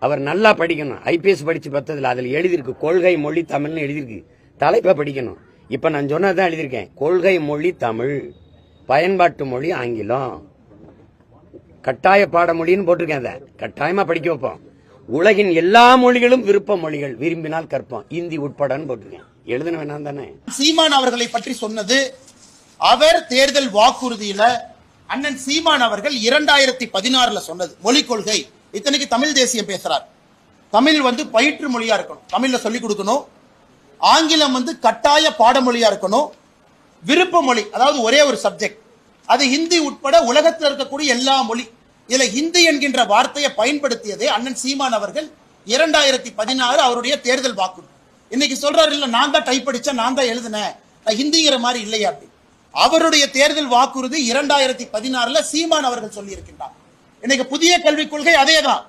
அவர் நல்லா படிக்கணும். ஐபிஎஸ் படிச்சு பத்ததுல அதுல எழுதியிருக்கு. கொள்கை மொழி தமிழ்னு எழுதியிருக்கு. தலைப்பை படிக்கணும். இப்ப நான் சொன்னதான் எழுதியிருக்கேன். கொள்கை மொழி தமிழ். பயன்பாட்டு மொழி ஆங்கிலம். கட்டாய பாடமொழின்னு போட்டிருக்கேன் அதை. கட்டாயமா படிக்க வைப்போம். உலகின் எல்லா மொழிகளும் விருப்ப மொழிகள். விரும்பினால் கற்போம். இந்தி உட்படன்னு போட்டிருக்கேன். எழுதுன வேணாம் தானே. சீமான் அவர்களை பற்றி சொன்னது அவர் தேர்தல் வாக்குறுதியில அண்ணன் சீமான் அவர்கள் இரண்டாயிரத்தி பதினாறுல சொன்னது மொழிக் கொள்கை. இத்தனைக்கு தமிழ் தேசியம் பேசுறார். தமிழ் வந்து பயிற்று மொழியா இருக்கணும். தமிழ்ல சொல்லிக் கொடுக்கணும். ஆங்கிலம் வந்து கட்டாய பாடமொழியா இருக்கணும். விருப்ப மொழி அதாவது ஒரே ஒரு சப்ஜெக்ட் அது ஹிந்தி உட்பட உலகத்தில் இருக்கக்கூடிய எல்லா மொழி. இதுல ஹிந்தி என்கின்ற வார்த்தையை பயன்படுத்தியதே அண்ணன் சீமான் அவர்கள் இரண்டாயிரத்தி பதினாறு அவருடைய தேர்தல் வாக்குறுதி இன்னைக்கு சொல்றாரு இல்ல நான் தான் டைப் அடிச்சேன் நான் தான் எழுதினேன். நான் ஹிந்திங்கிற மாதிரி இல்லையா அப்படி அவருடைய தேர்தல் வாக்குறுதி இரண்டாயிரத்தி பதினாறுல சீமான் அவர்கள் சொல்லி இருக்கின்றார் இன்னைக்கு புதிய கல்விக் கொள்கை அதேதான்.